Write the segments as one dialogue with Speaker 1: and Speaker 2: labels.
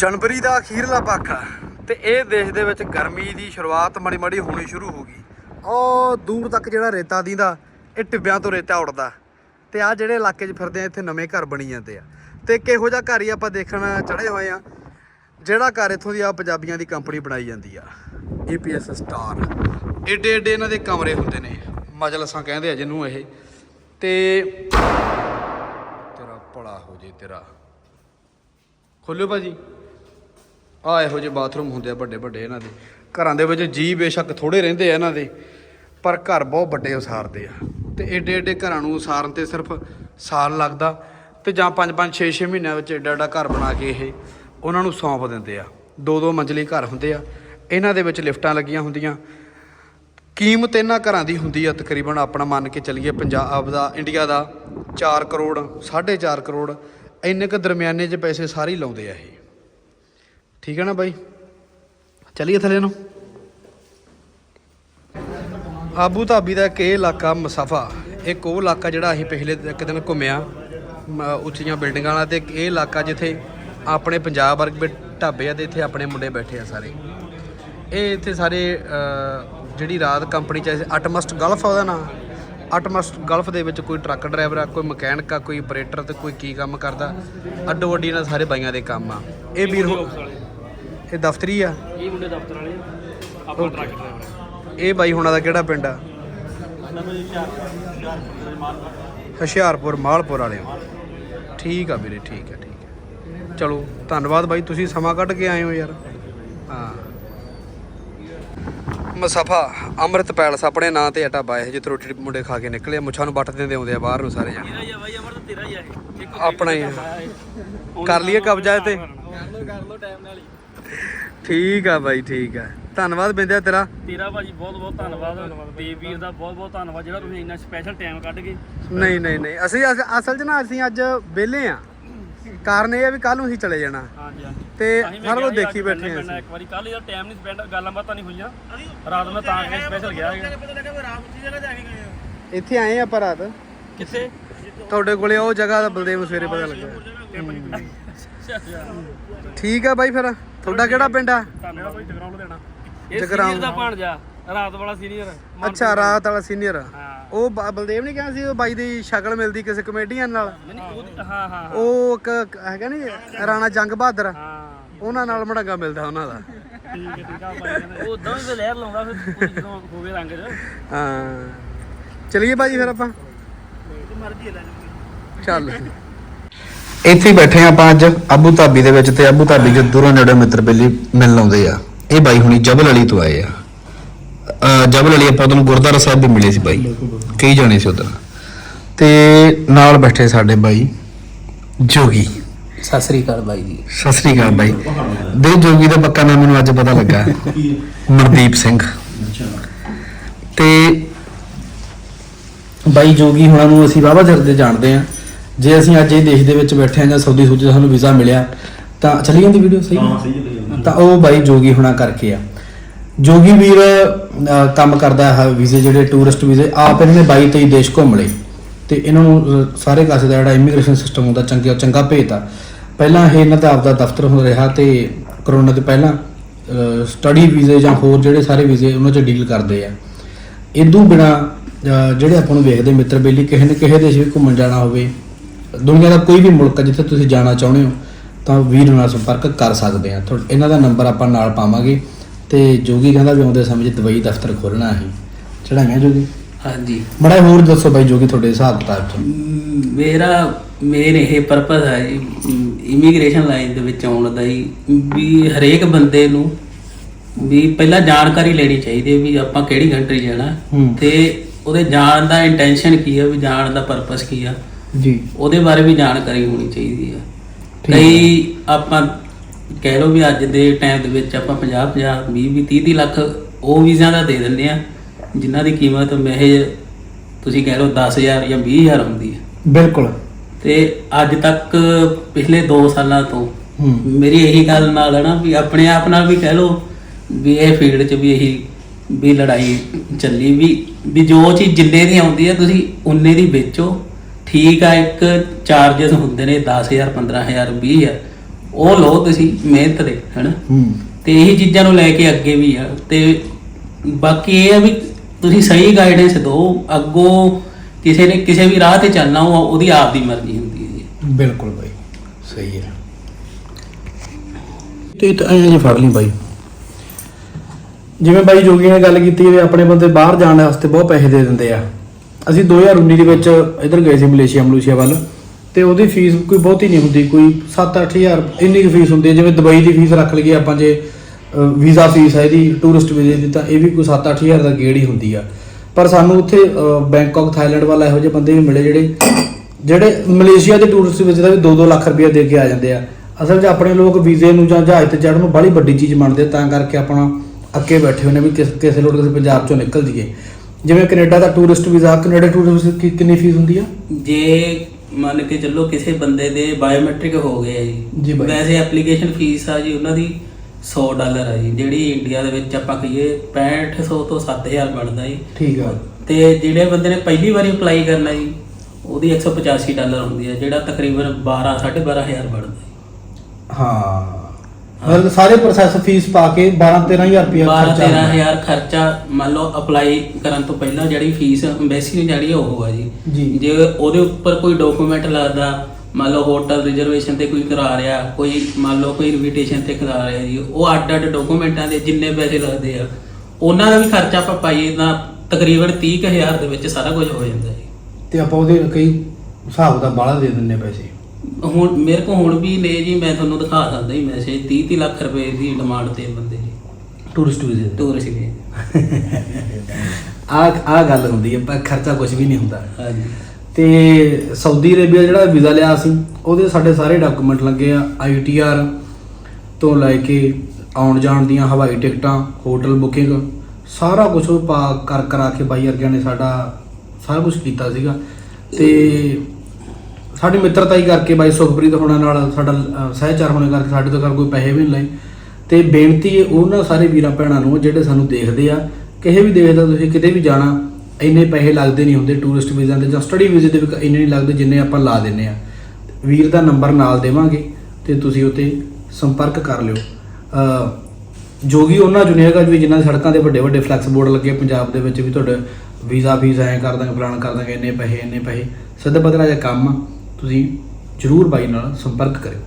Speaker 1: ਜਨਵਰੀ ਦਾ ਅਖੀਰਲਾ ਪੱਖ ਆ। ਤੇ ਇਹ ਦੇਸ਼ ਦੇ ਵਿੱਚ ਗਰਮੀ ਦੀ ਸ਼ੁਰੂਆਤ ਮਾੜੀ ਮਾੜੀ ਹੋਣੀ ਸ਼ੁਰੂ ਹੋ ਗਈ। ਉਹ ਦੂਰ ਤੱਕ ਜਿਹੜਾ ਰੇਤਾ ਦੀਂਦਾ, ਇਹ ਟਿੱਬਿਆਂ ਤੋਂ ਰੇਤਾ ਉੜਦਾ। ਤੇ ਆ ਜਿਹੜੇ ਇਲਾਕੇ 'ਚ ਫਿਰਦੇ ਆ, ਇੱਥੇ ਨਵੇਂ ਘਰ ਬਣੀ ਜਾਂਦੇ ਆ। ਤੇ ਕਿਹੋ ਜਿਹਾ ਘਰ ਹੀ ਆਪਾਂ ਦੇਖਣ ਚੜੇ ਹੋਏ ਆ, ਜਿਹੜਾ ਘਰ ਇੱਥੋਂ ਦੀ ਆ ਪੰਜਾਬੀਆਂ ਦੀ ਕੰਪਨੀ ਬਣਾਈ ਜਾਂਦੀ ਆ। ਏਪੀਐਸ ਸਟਾਰ ਏਡੇ ਏਡੇ ਇਹਨਾਂ ਦੇ ਕਮਰੇ ਹੁੰਦੇ ਨੇ, ਮਜਲਸਾਂ ਕਹਿੰਦੇ ਆ ਜਿਹਨੂੰ ਇਹ। ਤੇ ਤੇਰਾ ਭਲਾ ਹੋ ਜੇ ਤੇਰਾ। ਖੋਲਿਓ ਭਾਜੀ। ਆ ਇਹੋ ਜਿਹੇ ਬਾਥਰੂਮ ਹੁੰਦੇ ਆ ਵੱਡੇ ਵੱਡੇ ਇਹਨਾਂ ਦੇ। ਘਰਾਂ ਦੇ ਵਿੱਚ ਜੀ ਬੇਸ਼ੱਕ ਥੋੜੇ ਰਹਿੰਦੇ ਆ ਇਹਨਾਂ ਦੇ, ਪਰ ਘਰ ਬਹੁਤ ਵੱਡੇ ਉਸਾਰਦੇ ਆ। ਤੇ ਏਡੇ ਏਡੇ ਘਰਾਂ ਨੂੰ ਉਸਾਰਨ ਤੇ ਸਿਰਫ ਸਾਲ ਲੱਗਦਾ ਤੇ ਜਾਂ 5 5 6 6 ਮਹੀਨਿਆਂ ਵਿੱਚ ਏਡਾ ਏਡਾ ਘਰ ਬਣਾ ਕੇ ਇਹ ਉਹਨਾਂ ਨੂੰ ਸੌਂਪ ਦਿੰਦੇ ਆ। ਦੋ ਦੋ ਮੰਜ਼ਲੀ ਘਰ ਹੁੰਦੇ ਆ। ਇਹਨਾਂ ਦੇ ਵਿੱਚ ਲਿਫਟਾਂ ਲੱਗੀਆਂ ਹੁੰਦੀਆਂ। ਕੀਮਤ ਇਹਨਾਂ ਘਰਾਂ ਦੀ ਹੁੰਦੀ ਆ ਤਕਰੀਬਨ ਆਪਣਾ ਮੰਨ ਕੇ ਚੱਲੀਏ ਪੰਜਾਬ ਦਾ ਇੰਡੀਆ ਦਾ 4 ਕਰੋੜ 4.5 ਕਰੋੜ, ਇੰਨੇ ਕ ਦਰਮਿਆਨੇ 'ਚ ਪੈਸੇ ਸਾਰੇ ਲਾਉਂਦੇ ਆ ਇਹ। ਠੀਕ ਹੈ ਨਾ ਬਾਈ? ਚਲੀਏ ਥੱਲੇ ਨੂੰ। ਆਬੂ ਧਾਬੀ ਦਾ ਇੱਕ ਇਹ ਇਲਾਕਾ ਮਸਫਾ, ਇੱਕ ਉਹ ਇਲਾਕਾ ਜਿਹੜਾ ਅਸੀਂ ਪਿਛਲੇ ਇੱਕ ਦਿਨ ਘੁੰਮਿਆ, ਮ- ਉੱਚੀਆਂ ਬਿਲਡਿੰਗਾਂ ਵਾਲਾ ਤੇ ਇਹ ਇਲਾਕਾ ਜਿੱਥੇ ਆਪਣੇ ਪੰਜਾਬ ਵਰਗੇ ਢਾਬੇ ਆ ਤੇ ਇੱਥੇ ਆਪਣੇ ਮੁੰਡੇ ਬੈਠੇ ਆ ਸਾਰੇ। ਇਹ ਇੱਥੇ ਸਾਰੇ ਜਿਹੜੀ ਰਾਤ ਕੰਪਨੀ ਚ ਅਟਮਸਟ ਗਲਫ ਆ ਉਹਦਾ ਨਾਮ ਅਟਮਸਟ ਗਲਫ ਦੇ ਵਿੱਚ ਕੋਈ ਟਰੱਕ ਡਰਾਈਵਰ ਆ, ਕੋਈ ਮਕੈਨਿਕ ਆ, ਕੋਈ ਆਪਰੇਟਰ ਤੇ ਕੋਈ ਕੀ ਕੰਮ ਕਰਦਾ ਅੱਡੋ ਅੱਡੀ ਨਾਲ ਸਾਰੇ ਬਾਈਆਂ ਦੇ ਕੰਮ ਆ। ਇਹ ਵੀਰ ਹੋ- ਇਹ ਦਫ਼ਤਰੀ ਆ।
Speaker 2: ਇਹ ਮੁੰਡੇ ਦਫ਼ਤਰ ਵਾਲੇ ਆ। ਆਪਾਂ ਟਰੱਕ ਡਰਾਈਵਰ
Speaker 1: ਇਹ ਬਾਈ ਹੁਣਾਂ ਦਾ ਕਿਹੜਾ ਪਿੰਡ ਆ? ਹੁਸ਼ਿਆਰਪੁਰ ਮਾਲਪੁਰ ਵਾਲੇ ਠੀਕ ਆ ਵੀਰੇ ਠੀਕ ਆ ਠੀਕ ਆ। ਚਲੋ ਧੰਨਵਾਦ ਬਾਈ ਤੁਸੀਂ ਸਮਾਂ ਕੱਢ ਕੇ ਆਏ ਹੋ ਯਾਰ। ਹਾਂ। ਮਸਫਾ ਅੰਮ੍ਰਿਤ ਪੈਲਸ ਆਪਣੇ ਨਾਂ ਤੇ ਅਟਾ ਬਾਏ ਜਿੱਥੇ ਰੋਟੀ ਮੁੰਡੇ ਖਾ ਕੇ ਨਿਕਲੇ ਆ, ਮੁੱਛਾਂ ਨੂੰ ਵੱਟ ਦਿੰਦੇ ਆਉਂਦੇ ਆ ਬਾਹਰ ਨੂੰ ਸਾਰੇ ਜਾਣੇ।
Speaker 2: ਤੇਰਾ ਹੀ ਆ ਬਾਈ ਅਮਰ ਤਾਂ ਤੇਰਾ ਹੀ ਆ ਇਹ। ਇੱਕ
Speaker 1: ਆਪਣਾ ਹੀ ਆ। ਕਰ ਲਈਏ ਕਬਜ਼ਾ ਇਹ ਤੇ
Speaker 2: ਕਰ ਲੋ ਕਰ ਲੋ ਟਾਈਮ ਨਾਲ ਹੀ।
Speaker 1: ਠੀਕ ਆ ਬਾਈ ਠੀਕ ਆ। ਧੰਨਵਾਦ ਬਿੰਦਿਆ ਤੇਰਾ।
Speaker 2: ਤੇਰਾ ਭਾਜੀ ਬਹੁਤ ਬਹੁਤ ਧੰਨਵਾਦ। ਦੇਵਵੀਰ ਦਾ ਬਹੁਤ ਬਹੁਤ ਧੰਨਵਾਦ ਜਿਹੜਾ ਤੁਸੀਂ ਇੰਨਾ ਸਪੈਸ਼ਲ ਟਾਈਮ ਕੱਢ ਕੇ
Speaker 1: ਨਹੀਂ ਨਹੀਂ ਨਹੀਂ। ਅਸੀਂ ਅਸ- ਅਸਲ 'ਚ ਨਾ ਅਸੀਂ ਅੱਜ ਵਿਹਲੇ ਆ। ਕਾਰਨ ਇਹ ਆ ਵੀ ਕੱਲ ਨੂੰ ਅਸੀਂ ਚਲੇ ਜਾਣਾ।
Speaker 2: ਹਾਂਜੀ ਹਾਂਜੀ।
Speaker 1: ਤੇ
Speaker 2: ਅਸੀਂ
Speaker 1: ਕੁਝ
Speaker 2: ਗਿਆ
Speaker 1: ਦੇਖੀ ਬੈਠੇ ਆ
Speaker 2: ਪਿੰਡ
Speaker 1: ਅਸੀਂ।
Speaker 2: ਇੱਕ ਵਾਰੀ। ਕੱਲ ਇਹਦਾ ਟਾਈਮ ਨਹੀਂ ਸਪੈਂਡ ਗੱਲਾਂ ਬਾਤਾਂ ਨਹੀਂ ਹੋਈਆਂ। ਰਾਤ ਨੂੰ ਮੈਂ ਤਾਂ ਕੇ ਸਪੈਸ਼ਲ ਗਿਆ ਸੀਗਾ।
Speaker 1: ਇੱਥੇ ਆਏ ਆ ਪਰ ਰਾਤ।
Speaker 2: ਕਿੱਥੇ?
Speaker 1: ਤੁਹਾਡੇ ਕੋਲੇ ਉਹ ਜਗ੍ਹਾ ਦਾ ਬਲਦੇਵ ਨੂੰ ਸਵੇਰੇ ਪਤਾ ਲੱਗਾ
Speaker 2: ਅੱਛਾ ਅੱਛਾ
Speaker 1: ਠੀਕ ਆ ਬਾਈ ਫਿਰ। ਤੁਹਾਡਾ ਕਿਹੜਾ ਪਿੰਡ ਆ?
Speaker 2: ਧੰਨਵਾਦ ਭਾਈ ਜਗਰਾਉਂ ਦੇਣਾ ਇਹ
Speaker 1: ਜਗਰਾਉਂ।
Speaker 2: ਸੀਨੀਅਰ ਦਾ ਭਾਣਜਾ ਰਾਤ ਵਾਲਾ ਸੀਨੀਅਰ
Speaker 1: ਅੱਛਾ ਰਾਤ ਵਾਲਾ ਸੀਨੀਅਰ
Speaker 2: ਹਾਂ।
Speaker 1: ਉਹ ਬ- ਬਲਦੇਵ ਨੇ ਕਿਹਾ ਸੀ ਉਹ ਬਾਈ ਦੀ ਸ਼ਕਲ ਮਿਲਦੀ ਕਿਸੇ ਕਮੇਡੀਅਨ ਨਾਲ?
Speaker 2: ਨਹੀਂ ਉਹਦੀ ਹਾਂ ਹਾਂ ਹਾਂ
Speaker 1: ਉਹ ਇੱਕ ਹੈਗਾ ਨਹੀਂ ਰਾਣਾ ਜੰਗ ਬਹਾਦਰ?
Speaker 2: ਹਾਂ।
Speaker 1: ਉਹਨਾਂ ਨਾਲ ਮੜੰਗਾ ਮਿਲਦਾ ਉਹਨਾਂ ਦਾ।
Speaker 2: ਠੀਕ ਹੈ ਠੀਕ ਆ ਭਾਈ ਉਹ ਉਦੋਂ ਵੀ ਲਹਿਰ ਲਾਉਂਦਾ ਫਿਰ ਕੋਈ ਜਦੋਂ ਹੋਵੇ ਰੰਗ ਚ।
Speaker 1: ਹਾਂ। ਚਲਿਏ ਬਾਜੀ ਫਿਰ ਆਪਾਂ।
Speaker 2: ਮਰਜ਼ੀ ਲੈ
Speaker 1: ਚੱਲ। ਇੱਥੇ ਹੀ ਬੈਠੇ ਆਪਾਂ ਅੱਜ ਅਬੂ ਧਾਬੀ ਦੇ ਵਿੱਚ ਤੇ ਅਬੂ ਧਾਬੀ ਦੇ ਦੂਰੋਂ ਨੇੜੇ ਮਿੱਤਰ ਬੇਲੀ ਮਿਲਣ ਆਉਂਦੇ ਆ। ਇਹ ਬਾਈ ਹੁਣੀ ਜਬਲ ਅਲੀ ਤੋਂ ਆਏ ਆ। ਜਬਲ ਅਲੀ ਆਪਾਂ ਤੁਹਾਨੂੰ ਗੁਰਦੁਆਰਾ ਸਾਹਿਬ ਵੀ ਮਿਲੇ ਸੀ ਬਾਈ। ਕਈ ਜਾਣੇ ਸੀ ਉਧਰ। ਤੇ ਨਾਲ ਬੈਠੇ ਸਾਡੇ ਬਾਈ ਜੋਗੀ।
Speaker 3: ਸਤਿ ਸ੍ਰੀ ਅਕਾਲ ਬਾਈ ਜੀ।
Speaker 1: ਸਤਿ ਸ੍ਰੀ ਅਕਾਲ ਬਾਈ। ਦੇ ਜੋਗੀ ਦਾ ਪੱਕਾ ਨਾਮ ਮੈਨੂੰ ਅੱਜ ਪਤਾ ਲੱਗਾ। ਮਨਦੀਪ ਸਿੰਘ। ਤੇ
Speaker 3: ਬਾਈ ਜੋਗੀ ਹੁਣਾਂ ਨੂੰ ਅਸੀਂ ਵਾਹਵਾ ਚਿਰ ਦੇ ਜਾਣਦੇ ਆ ਜੇ ਅਸੀਂ ਅੱਜ ਇਹ ਦੇਸ਼ ਦੇ ਵਿੱਚ ਬੈਠੇ ਆ ਜਾਂ ਸਾਊਦੀ ਸੂਚੀ ਦਾ ਸਾਨੂੰ ਵੀਜ਼ਾ ਮਿਲਿਆ ਤਾਂ ਚਲੀ ਜਾਂਦੀ ਵੀਡੀਓ ਸਹੀ? ਹਾਂ ਸਹੀ ਤਾਂ ਉਹ ਬਾਈ ਜੋਗੀ ਹੁਣਾਂ ਕਰਕੇ ਆ। ਜੋਗੀ ਵੀਰ ਕੰਮ ਕਰਦਾ ਹੈ ਵੀਜ਼ੇ ਜਿਹੜੇ ਟੂਰਿਸਟ ਵੀਜ਼ੇ ਆਪ ਇਹਨਾਂ ਨੇ 22 23 ਦੇਸ਼ ਘੁੰਮ ਲਏ। ਤੇ ਇਹਨਾਂ ਨੂੰ ਸਾਰੇ ਕਾਸੇ ਦਾ ਜਿਹੜਾ ਇਮੀਗ੍ਰੇਸ਼ਨ ਸਿਸਟਮ ਹੁੰਦਾ ਚੰਗਾ ਚੰਗਾ ਭੇਜਤਾ ਪਹਿਲਾਂ ਇਹ ਇਹਨਾਂ ਦਾ ਆਪਦਾ ਦਫ਼ਤਰ ਹੁੰਦਾ ਰਿਹਾ ਤੇ ਕਰੋਨਾ ਤੋਂ ਪਹਿਲਾਂ ਸਟੱਡੀ ਵੀਜ਼ੇ ਜਾਂ ਹੋਰ ਜਿਹੜੇ ਸਾਰੇ ਵੀਜ਼ੇ ਉਹਨਾਂ 'ਚ ਡੀਲ ਕਰਦੇ ਆ। ਇਦੋਂ ਬਿਨਾ ਜਿਹੜੇ ਆਪਾਂ ਨੂੰ ਵੇਖਦੇ ਮਿੱਤਰ ਬੇਲੀ ਕਿਸੇ ਨੇ ਕਿਸੇ ਦੇਸ਼ ਵੀ ਘੁੰਮਣ ਜਾਣਾ ਹੋਵੇ ਦੁਨੀਆ ਦਾ ਕੋਈ ਵੀ ਮੁਲਕ ਜਿੱਥੇ ਤੁਸੀਂ ਜਾਣਾ ਚਾਹੁੰਦੇ ਹੋ ਤਾਂ ਵੀਰ ਨਾਲ ਸੰਪਰਕ ਕਰ ਸਕਦੇ ਆ। ਇਹਨਾਂ ਦਾ ਨੰਬਰ ਆਪਾਂ ਨਾਲ ਪਾਵਾਂਗੇ ਤੇ ਜੋਗੀ ਕਹਿੰਦਾ ਵੀ ਆਉਂਦੇ ਸਮੇਂ 'ਚ ਦੁਬਈ ਦਫ਼ਤਰ ਖੋਲਣਾ ਹੈ ਚੜਾਈਆਂ ਜੋਗੀ?
Speaker 4: ਹਾਂਜੀ।
Speaker 3: ਬੜਾ ਹੋਰ ਦੱਸੋ ਬਾਈ ਜੋਗੀ ਤੁਹਾਡੇ ਹਿਸਾਬ ਕਿਤਾਬ ਤੋਂ
Speaker 4: ਮੇਰਾ ਮੇਨ ਇਹ ਪਰਪਸ ਹੈ ਇਮੀਗ੍ਰੇਸ਼ਨ ਲਾਈਨ ਦੇ ਵਿੱਚ ਆਉਣ ਦਾ ਹੀ ਵੀ ਹਰੇਕ ਬੰਦੇ ਨੂੰ ਵੀ ਪਹਿਲਾਂ ਜਾਣਕਾਰੀ ਲੈਣੀ ਚਾਹੀਦੀ ਹੈ ਵੀ ਆਪਾਂ ਕਿਹੜੀ ਕੰਟਰੀ ਜਾਣਾ। ਤੇ ਉਹਦੇ ਜਾਣ ਦਾ ਇੰਟੈਂਸ਼ਨ ਕੀ ਹੈ ਵੀ ਜਾਣ ਦਾ ਪਰਪਸ ਕੀ ਆ।
Speaker 3: ਜੀ।
Speaker 4: ਉਹਦੇ ਬਾਰੇ ਵੀ ਜਾਣਕਾਰੀ ਹੋਣੀ ਚਾਹੀਦੀ ਆ।
Speaker 3: ਹੈ।
Speaker 4: ਕਈ ਆਪਾਂ ਕਹਿ ਲਓ ਵੀ ਅੱਜ ਦੇ ਟਾਈਮ ਦੇ ਵਿੱਚ ਆਪਾਂ 50 50 20 20 30 30 ਲੱਖ ਉਹ ਵੀਜ਼ਿਆਂ ਦਾ ਦੇ ਦਿੰਦੇ ਆ ਜਿਨ੍ਹਾਂ ਦੀ ਕੀਮਤ ਮਹਿਜ ਤੁਸੀਂ ਕਹਿ ਲਓ 10000 ਜਾਂ 20000 ਹੁੰਦੀ ਹੈ
Speaker 3: ਬਿਲਕੁਲ।
Speaker 4: ਤੇ ਅੱਜ ਤੱਕ ਪਿਛਲੇ 2 ਸਾਲਾਂ ਤੋਂ ਮੇਰੀ ਇਹੀ ਗੱਲ ਨਾਲ ਹੈ ਨਾ ਵੀ ਆਪਣੇ ਆਪ ਨਾਲ ਵੀ ਕਹਿ ਲਓ ਵੀ ਇਹ ਫੀਲਡ 'ਚ ਵੀ ਇਹੀ ਵੀ ਲੜਾਈ ਚੱਲੀ ਵੀ ਵੀ ਜੋ ਚੀਜ਼ ਜਿੰਨੇ ਦੀ ਆਉਂਦੀ ਹੈ ਤੁਸੀਂ ਉਨੇ ਦੀ ਵੇਚੋ। ਠੀਕ ਆ ਇੱਕ ਚਾਰजेस ਹੁੰਦੇ ਨੇ 10000 15000 20000 ਉਹ ਲਓ ਤੁਸੀਂ ਮਿਹਨਤ ਦੇ ਹਨਾ? ਤੇ ਇਹੀ ਚੀਜ਼ਾਂ ਨੂੰ ਲੈ ਕੇ ਅੱਗੇ ਵੀ ਆ। ਤੇ ਬਾਕੀ ਇਹ ਆ ਵੀ ਤੁਸੀਂ ਸਹੀ ਗਾਈਡੈਂਸ ਦਿਓ। ਅੱਗੋਂ ਕਿਸੇ ਨੇ ਕਿਸੇ ਵੀ ਰਾਹ ਤੇ ਚੱਲਣਾ ਉਹ ਉਹਦੀ ਆਪ ਦੀ ਮਰਜ਼ੀ ਹੁੰਦੀ ਹੈ ਜੀ।
Speaker 3: ਬਿਲਕੁਲ ਬਾਈ ਸਹੀ ਹੈ। ਤੇ ਤਾਂ ਐਂ ਜੇ ਫੜ ਲਈ ਬਾਈ। ਜਿਵੇਂ ਬਾਈ ਜੋਗੀ ਨੇ ਗੱਲ ਕੀਤੀ ਵੀ ਆਪਣੇ ਬੰਦੇ ਬਾਹਰ ਜਾਣ ਵਾਸਤੇ ਬਹੁਤ ਪੈਸੇ ਦੇ ਦਿੰਦੇ ਆ। ਅਸੀਂ 2019 ਦੇ ਵਿੱਚ ਇਧਰ ਗਏ ਸੀ ਮਲੇਸ਼ੀਆ ਮਲੂਸ਼ੀਆ ਵੱਲ। ਤੇ ਉਹਦੀ ਫੀਸ ਕੋਈ ਬਹੁਤੀ ਨਹੀਂ ਹੁੰਦੀ ਕੋਈ 7-8000 ਇੰਨੀ ਕੁ ਫੀਸ ਹੁੰਦੀ ਹੈ ਜਿਵੇਂ ਦੁਬਈ ਦੀ ਫੀਸ ਰੱਖ ਲਈਏ ਆਪਾਂ ਜੇ ਵੀਜ਼ਾ ਫੀਸ ਹੈ ਇਹਦੀ ਟੂਰਿਸਟ ਵੀਜ਼ੇ ਦੀ ਤਾਂ ਇਹ ਵੀ ਕੋਈ 7-8000 ਦਾ ਗੇੜ ਹੀ ਹੁੰਦੀ ਆ। ਪਰ ਸਾਨੂੰ ਉੱਥੇ ਬੈਂਕਾਕ ਥਾਈਲੈਂਡ ਵਾਲਾ ਇਹੋ ਜਿਹੇ ਬੰਦੇ ਵੀ ਮਿਲੇ ਜਿਹੜੇ ਜਿਹੜੇ ਮਲੇਸ਼ੀਆ ਦੇ ਟੂਰਿਸਟ ਵੀਜ਼ੇ ਦਾ ਵੀ 2-2 ਲੱਖ ਰੁਪਏ ਦੇ ਕੇ ਆ ਜਾਂਦੇ ਆ। ਅਸਲ 'ਚ ਆਪਣੇ ਲੋਕ ਵੀਜ਼ੇ ਨੂੰ ਜਾਂ ਜਹਾਜ਼ ਤੇ ਚੜ੍ਹਨ ਨੂੰ ਬੜੀ ਵੱਡੀ ਚੀਜ਼ ਮੰਨਦੇ ਆ, ਤਾਂ ਕਰਕੇ ਆਪਣਾ ਅੱਕੇ ਬੈਠੇ ਹੋਏ ਨੇ ਵੀ ਕਿਸੇ ਕਿਸੇ ਲੋੜ ਕਿਸੇ ਪੰਜਾਬ ਚੋਂ ਨਿਕਲ ਜੀਏ ਜਿਵੇਂ ਕੈਨੇਡਾ ਦਾ ਟੂਰਿਸਟ ਵੀਜ਼ਾ ਕੈਨੇਡਾ ਟੂਰਿਸਟ ਕੀ ਕਿੰਨੀ ਫੀਸ ਹੁੰਦੀ ਆ?
Speaker 4: ਜੇ ਮੰਨ ਕੇ ਚੱਲੋ ਕਿਸੇ ਬੰਦੇ ਦੇ ਬਾਇਓਮੈਟ੍ਰਿਕ ਹੋ ਗਏ ਆ
Speaker 3: ਜੀ
Speaker 4: ਜੀ
Speaker 3: ਬਾਈ।
Speaker 4: ਵੈਸੇ ਐਪਲੀਕੇਸ਼ਨ ਫੀਸ ਆ ਜੀ ਉਹਨਾਂ ਦੀ 100 ਡਾਲਰ ਆ ਜੀ ਜਿਹੜੀ ਇੰਡੀਆ ਦੇ ਵਿੱਚ ਆਪਾਂ ਕਹੀਏ 6500 ਤੋਂ 7000 ਬਣਦਾ ਜੀ।
Speaker 3: ਠੀਕ ਆ।
Speaker 4: ਤੇ ਜਿਹੜੇ ਬੰਦੇ ਨੇ ਪਹਿਲੀ ਵਾਰੀ ਅਪਲਾਈ ਕਰਨਾ ਜੀ ਉਹਦੀ 185 ਡਾਲਰ ਹੁੰਦੀ ਹੈ ਜਿਹੜਾ ਤਕਰੀਬਨ 12 12500 ਬਣਦਾ ਜੀ।
Speaker 3: ਹਾਂ। ਮਤਲਬ ਸਾਰੇ ਪ੍ਰੋਸੈਸ ਫੀਸ ਪਾ ਕੇ 12-13000 ਰੁਪਏ
Speaker 4: 12 13000 ਖਰਚਾ ਮੰਨ ਲਓ ਅਪਲਾਈ ਕਰਨ ਤੋਂ ਪਹਿਲਾਂ ਜਿਹੜੀ ਫੀਸ ਐਮਬੈਸੀ ਨੂੰ ਜਿਹੜੀ ਉਹ ਆ ਜੀ।
Speaker 3: ਜੀ।
Speaker 4: ਜੇ ਉਹਦੇ ਉੱਪਰ ਕੋਈ ਡਾਕੂਮੈਂਟ ਲੱਗਦਾ ਮੰਨ ਲਓ ਹੋਟਲ ਰਿਜ਼ਰਵੇਸ਼ਨ ਤੇ ਕੋਈ ਕਰਾ ਰਿਹਾ ਕੋਈ ਮੰਨ ਲਓ ਕੋਈ ਇਨਵੀਟੇਸ਼ਨ ਤੇ ਕਰਾ ਰਿਹਾ ਜੀ ਉਹ ਅੱਡ ਅੱਡ ਡਾਕੂਮੈਂਟਾਂ ਦੇ ਜਿੰਨੇ ਪੈਸੇ ਲੱਗਦੇ ਆ ਉਹਨਾਂ ਦਾ ਵੀ ਖਰਚਾ ਆਪਾਂ ਪਾਈਏ ਤਾਂ ਤਕਰੀਬਨ 30000 ਦੇ ਵਿੱਚ ਸਾਰਾ ਕੁਝ ਹੋ ਜਾਂਦਾ ਜੀ।
Speaker 3: ਤੇ ਆਪਾਂ ਉਹਦੇ ਕਈ ਹਿਸਾਬ ਦਾ ਬਾਲਾ ਦੇ ਦਿੰਨੇ ਪੈਸੇ।
Speaker 4: ਹੁਣ ਮੇਰੇ ਕੋਲ ਹੁਣ ਵੀ ਨੇ ਜੀ ਮੈਂ ਤੁਹਾਨੂੰ ਦਿਖਾ ਸਕਦਾ ਜੀ ਮੈਸੇਜ 30 30 ਲੱਖ ਰੁਪਏ ਦੀ ਡਿਮਾਂਡ ਤੇ ਬੰਦੇ ਜੀ
Speaker 3: ਟੂਰਿਸਟ ਵੀਜ਼ੇ
Speaker 4: ਟੂਰਿਸਟ ਦੇ
Speaker 3: ਆ ਆ ਗੱਲ ਹੁੰਦੀ ਹੈ ਪਰ ਖਰਚਾ ਕੁਝ ਵੀ ਨਹੀਂ ਹੁੰਦਾ।
Speaker 4: ਹਾਂਜੀ।
Speaker 3: ਤੇ ਸਾਊਦੀ ਅਰੇਬੀਆ ਜਿਹੜਾ ਵੀਜ਼ਾ ਲਿਆ ਸੀ ਉਹਦੇ ਸਾਡੇ ਸਾਰੇ ਡਾਕੂਮੈਂਟ ਲੱਗੇ ਆ ਆਈਟੀਆਰ ਤੋਂ ਲੈ ਕੇ ਆਉਣ ਜਾਣ ਦੀਆਂ ਹਵਾਈ ਟਿਕਟਾਂ ਹੋਟਲ ਬੁਕਿੰਗ ਸਾਰਾ ਕੁਝ ਉਹ ਪਾ ਕਰ ਕਰਾ ਕੇ ਬਾਈ ਵਰਗਿਆਂ ਨੇ ਸਾਡਾ ਸਾਰਾ ਕੁਝ ਕੀਤਾ ਸੀਗਾ। ਤੇ ਸਾਡੀ ਮਿੱਤਰਤਾ ਹੀ ਕਰਕੇ ਬਾਈ ਸੁਖਪ੍ਰੀਤ ਹੋਣਾ ਨਾਲ ਸਾਡਾ ਸਹਿਚਾਰ ਹੋਣੇ ਕਰਕੇ ਸਾਡੇ ਤੋਂ ਕਰ ਕੋਈ ਪੈਸੇ ਵੀ ਨਹੀਂ ਲਏ। ਤੇ ਬੇਨਤੀ ਹੈ ਉਹਨਾਂ ਸਾਰੇ ਵੀਰਾਂ ਭੈਣਾਂ ਨੂੰ ਜਿਹੜੇ ਸਾਨੂੰ ਦੇਖਦੇ ਆ, ਕਿਸੇ ਵੀ ਦੇਖਦਾ ਤੁਸੀਂ ਕਿਤੇ ਵੀ ਜਾਣਾ, ਇੰਨੇ ਪੈਸੇ ਲੱਗਦੇ ਨਹੀਂ ਹੁੰਦੇ ਟੂਰਿਸਟ ਵੀਜ਼ਾ ਦੇ ਜਾਂ ਸਟੱਡੀ ਵੀਜ਼ੇ ਦੇ ਵੀ ਇੰਨੇ ਨਹੀਂ ਲੱਗਦੇ ਜਿੰਨੇ ਆਪਾਂ ਲਾ ਦਿੰਨੇ ਆ। ਵੀਰ ਦਾ ਨੰਬਰ ਨਾਲ ਦੇਵਾਂਗੇ ਤੇ ਤੁਸੀਂ ਉਤੇ ਸੰਪਰਕ ਕਰ ਲਿਓ। ਜੋਗੀ ਉਹਨਾਂ ਚੋਂ ਹੈਗਾ ਵੀ ਜਿਨ੍ਹਾਂ ਸੜਕਾਂ ਦੇ ਵੱਡੇ ਵੱਡੇ ਫਲੈਕਸ ਬੋਰਡ ਲੱਗੇ ਪੰਜਾਬ ਦੇ ਵਿੱਚ ਵੀ ਤੁਹਾਡੇ ਵੀਜ਼ਾ ਫੀਸ ਐਂ ਕਰ ਦਾਂਗੇ, ਫਲਾਣ ਕਰ ਦਾਂਗੇ, ਇੰਨੇ ਪੈਸੇ ਇੰਨੇ ਪੈਸੇ। ਸਿੱਧਾ ਬਦਲਾ ਜਿਹਾ ਕੰਮ ਆ। ਤੁਸੀਂ ਜਰੂਰ ਬਾਈ ਨਾਲ ਸੰਪਰਕ ਕਰਿਓ।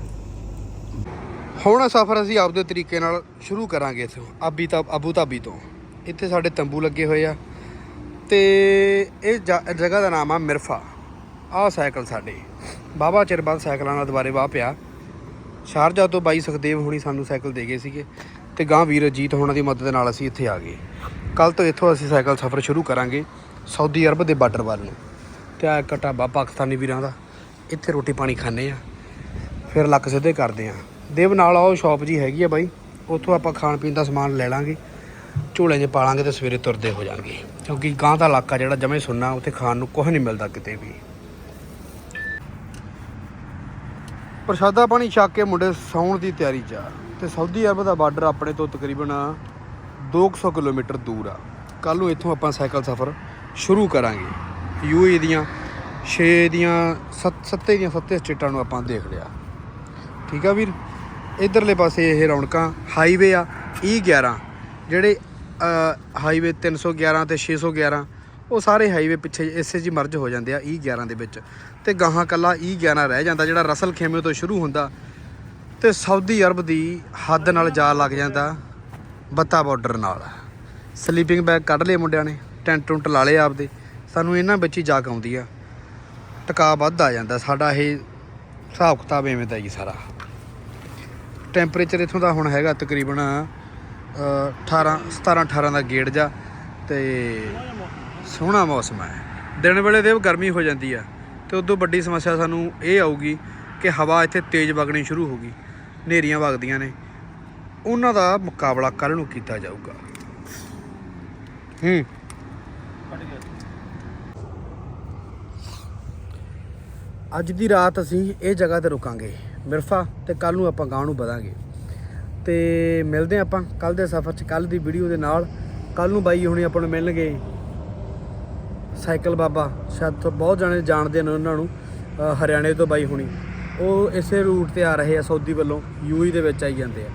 Speaker 1: ਹੁਣ ਸਫ਼ਰ ਅਸੀਂ ਆਪਦੇ ਤਰੀਕੇ ਨਾਲ ਸ਼ੁਰੂ ਕਰਾਂਗੇ ਇੱਥੋਂ, ਆਬੀ ਤਾਂ ਅਬੂ ਧਾਬੀ ਤੋਂ। ਇੱਥੇ ਸਾਡੇ ਤੰਬੂ ਲੱਗੇ ਹੋਏ ਆ ਤੇ ਇਹ ਜ- ਜਗ੍ਹਾ ਦਾ ਨਾਮ ਆ ਮਿਰਫਾ। ਆਹ ਸਾਈਕਲ ਸਾਡੇ। ਬਾਬਾ ਚਿਰ ਬਾਅਦ ਸਾਈਕਲਾਂ ਨਾਲ ਦੁਬਾਰੇ ਵਾਹ ਪਿਆ। ਸ਼ਾਰਜਾ ਤੋਂ ਬਾਈ ਸੁਖਦੇਵ ਹੁਣੀ ਸਾਨੂੰ ਸਾਈਕਲ ਦੇ ਗਏ ਸੀਗੇ ਤੇ ਗਾਂ ਵੀਰ ਅਜੀਤ ਹੋਣਾ ਦੀ ਮਦਦ ਨਾਲ ਅਸੀਂ ਇੱਥੇ ਆ ਗਏ। ਕੱਲ ਤੋਂ ਇੱਥੋਂ ਅਸੀਂ ਸਾਈਕਲ ਸਫ਼ਰ ਸ਼ੁਰੂ ਕਰਾਂਗੇ ਸਾਊਦੀ ਅਰਬ ਦੇ ਬਾਰਡਰ ਵੱਲ ਨੂੰ। ਤੇ ਆ ਇੱਕ ਢਾਬਾ ਪਾਕਿਸਤਾਨੀ ਵੀਰਾਂ ਦਾ। ਇੱਥੇ ਰੋਟੀ ਪਾਣੀ ਖਾਣੇ ਆ? ਫਿਰ ਲੱਕ ਸਿੱਧੇ ਕਰਦੇ ਆ। ਦੇਵ ਨਾਲ ਉਹ ਸ਼ਾਪ ਜੀ ਹੈਗੀ ਆ ਬਾਈ। ਉੱਥੋਂ ਆਪਾਂ ਖਾਣ ਪੀਣ ਦਾ ਸਮਾਨ ਲੈ ਲਾਂਗੇ। ਝੋਲੇ 'ਚ ਪਾ ਲਾਂਗੇ ਤੇ ਸਵੇਰੇ ਤੁਰਦੇ ਹੋ ਜਾਣਗੇ। ਕਿਉਂਕਿ ਗਾਂ ਦਾ ਇਲਾਕਾ ਜਿਹੜਾ ਜਮੇ ਸੁੰਨਾ, ਉੱਥੇ ਖਾਣ ਨੂੰ ਕੁਝ ਨਹੀਂ ਮਿਲਦਾ ਕਿਤੇ ਵੀ। ਪ੍ਰਸ਼ਾਦਾ ਪਾਣੀ ਛੱਕ ਕੇ ਮੁੰਡੇ ਸੌਣ ਦੀ ਤਿਆਰੀ 'ਚ ਆ। ਤੇ ਸਾਊਦੀ ਅਰਬ ਦਾ ਬਾਰਡਰ ਆਪਣੇ ਤੋਂ ਤਕਰੀਬਨ 200 ਕਿਲੋਮੀਟਰ ਦੂਰ ਆ। ਕੱਲ ਨੂੰ ਇੱਥੋਂ ਆਪਾਂ ਸਾਈਕਲ ਸਫ਼ਰ ਸ਼ੁਰੂ ਕਰਾਂਗੇ। ਯੂਏ ਦੀਆਂ 6 ਦੀਆਂ 7 ਦੀਆਂ 7 ਸਟੇਟਾਂ ਨੂੰ ਆਪਾਂ ਦੇਖ ਲਿਆ ਠੀਕ ਆ ਵੀਰ? ਇਧਰਲੇ ਪਾਸੇ ਇਹ ਰੌਣਕਾਂ ਹਾਈਵੇ ਆ E11 ਜਿਹੜੇ ਹਾਈਵੇ 311 ਤੇ 611 ਉਹ ਸਾਰੇ ਹਾਈਵੇ ਪਿੱਛੇ ਇਸੇ ਜੀ ਮਰਜ ਹੋ ਜਾਂਦੇ ਆ E11 ਦੇ ਵਿੱਚ। ਤੇ ਗਾਹਾਂ ਕੱਲਾ E11 ਰਹਿ ਜਾਂਦਾ, ਜਿਹੜਾ ਰਸਲ ਖੇਮੇ ਤੋਂ ਸ਼ੁਰੂ ਹੁੰਦਾ। ਤੇ ਸਾਊਦੀ ਅਰਬ ਦੀ ਹੱਦ ਨਾਲ ਜਾ ਲੱਗ ਜਾਂਦਾ, ਬੱਤਾ ਬਾਰਡਰ ਨਾਲ। ਸਲੀਪਿੰਗ ਬੈਗ ਕੱਢ ਲਏ ਮੁੰਡਿਆਂ ਨੇ, ਟੈਂਟ ਟੁੰਟ ਲਾ ਲਏ ਆਪਦੇ। ਸਾਨੂੰ ਇਹਨਾਂ ਵਿੱਚ ਹੀ ਜਾਗ ਆਉਂਦੀ ਆ। ਟਕਾ ਵੱਧ ਆ ਜਾਂਦਾ। ਸਾਡਾ ਇਹ ਹਿਸਾਬ ਕਿਤਾਬ ਐਵੇਂ ਦਾ ਜੀ ਸਾਰਾ। ਟੈਂਪਰੇਚਰ ਇਥੋਂ ਦਾ ਹੁਣ ਹੈਗਾ ਤਕਰੀਬਨ ਅ, 18 17 18 ਦਾ ਗੇੜ ਜਾ ਤੇ ਸੋਹਣਾ ਮੌਸਮ ਹੈ। ਦਿਨ ਵੇਲੇ ਦੇ ਗਰਮੀ ਹੋ ਜਾਂਦੀ ਆ ਤੇ ਉਦੋਂ ਵੱਡੀ ਸਮੱਸਿਆ ਸਾਨੂੰ ਇਹ ਆਊਗੀ ਕਿ ਹਵਾ ਇੱਥੇ ਤੇਜ਼ ਵਗਣੀ ਸ਼ੁਰੂ ਹੋ ਗਈ। ਹਨੇਰੀਆਂ ਵਗਦੀਆਂ ਨੇ। ਉਹਨਾਂ ਦਾ ਮੁਕਾਬਲਾ ਕੱਲ ਨੂੰ ਕੀਤਾ ਜਾਊਗਾ। ਹੂੰ। ਅੱਜ ਦੀ ਰਾਤ ਅਸੀਂ ਇਹ ਜਗ੍ਹਾ ਤੇ ਰੁਕਾਂਗੇ, ਮਿਰਫਾ, ਤੇ ਕੱਲ ਨੂੰ ਆਪਾਂ ਗਾਂ ਨੂੰ ਵਧਾਂਗੇ। ਤੇ ਮਿਲਦੇ ਹਾਂ ਆਪਾਂ ਕੱਲ ਦੇ ਸਫ਼ਰ 'ਚ ਕੱਲ ਦੀ ਵੀਡੀਓ ਦੇ ਨਾਲ। ਕੱਲ ਨੂੰ ਬਾਈ ਹੁਣੀ ਆਪਾਂ ਨੂੰ ਮਿਲਣਗੇ। ਸਾਈਕਲ ਬਾਬਾ, ਸ਼ਾਇਦ ਬਹੁਤ ਜਾਣੇ ਜਾਣਦੇ ਨੇ ਉਹਨਾਂ ਨੂੰ ਹਰਿਆਣੇ ਤੋਂ ਬਾਈ ਹੁਣੀ। ਉਹ ਇਸੇ ਰੂਟ ਤੇ ਆ ਰਹੇ ਆ, ਸਾਊਦੀ ਵੱਲੋਂ ਯੂਈ ਦੇ ਵਿੱਚ ਆਈ ਜਾਂਦੇ ਆ।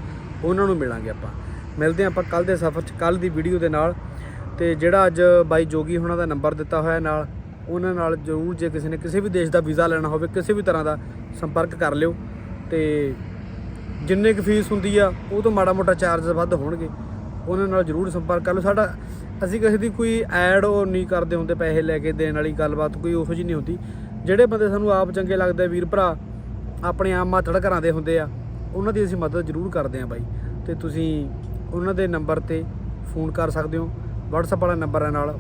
Speaker 1: ਉਹਨਾਂ ਨੂੰ ਮਿਲਾਂਗੇ ਆਪਾਂ। ਮਿਲਦੇ ਹਾਂ ਆਪਾਂ ਕੱਲ ਦੇ ਸਫ਼ਰ 'ਚ ਕੱਲ ਦੀ ਵੀਡੀਓ ਦੇ ਨਾਲ। ਤੇ ਜਿਹੜਾ ਅੱਜ ਬਾਈ ਜੋਗੀ ਹੁਣਾਂ ਦਾ ਨੰਬਰ ਦਿੱਤਾ ਹੋਇਆ ਨਾਲ ਉਹਨਾਂ ਨਾਲ ਜ਼ਰੂਰ ਜੇ ਕਿਸੇ ਨੇ ਕਿਸੇ ਵੀ ਦੇਸ਼ ਦਾ ਵੀਜ਼ਾ ਲੈਣਾ ਹੋਵੇ, ਕਿਸੇ ਵੀ ਤਰ੍ਹਾਂ ਦਾ ਸੰਪਰਕ ਕਰ ਲਿਓ। ਤੇ ਜਿੰਨੇ ਕੁ ਫੀਸ ਹੁੰਦੀ ਆ, ਉਹ ਤੋਂ ਮਾੜਾ ਮੋਟਾ ਚਾਰਜ ਵੱਧ ਹੋਣਗੇ। ਉਹਨਾਂ ਨਾਲ ਜ਼ਰੂਰ ਸੰਪਰਕ ਕਰ ਲਓ। ਸਾਡਾ, ਅਸੀਂ ਕਿਸੇ ਦੀ ਕੋਈ ਐਡ ਉਹ ਨਹੀਂ ਕਰਦੇ ਹੁੰਦੇ ਪੈਸੇ ਲੈ ਕੇ ਦੇਣ ਵਾਲੀ ਗੱਲਬਾਤ, ਕੋਈ ਉਹੋ ਜਿਹੀ ਨਹੀਂ ਹੁੰਦੀ। ਜਿਹੜੇ ਬੰਦੇ ਸਾਨੂੰ ਆਪ ਚੰਗੇ ਲੱਗਦੇ ਵੀਰ ਭਰਾ ਆਪਣੇ ਆਮ ਮਾਤੜ ਘਰਾਂ ਦੇ ਹੁੰਦੇ ਆ, ਉਹਨਾਂ ਦੀ ਅਸੀਂ ਮਦਦ ਜ਼ਰੂਰ ਕਰਦੇ ਆ ਬਾਈ। ਤੇ ਤੁਸੀਂ ਉਹਨਾਂ ਦੇ ਨੰਬਰ ਤੇ ਫੋਨ ਕਰ ਸਕਦੇ ਹੋ। WhatsApp ਵਾਲਾ ਨੰਬਰ ਹੈ ਨਾਲ।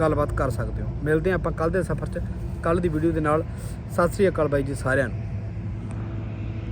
Speaker 1: ਗੱਲਬਾਤ ਕਰ ਸਕਦੇ ਹੋ। ਮਿਲਦੇ ਹਾਂ ਆਪਾਂ ਕੱਲ ਦੇ ਸਫ਼ਰ 'ਚ। ਕੱਲ ਦੀ ਵੀਡੀਓ ਦੇ ਨਾਲ। ਸਤਿ ਸ੍ਰੀ ਅਕਾਲ ਬਾਈ ਜੀ ਸਾਰਿਆਂ ਨੂੰ।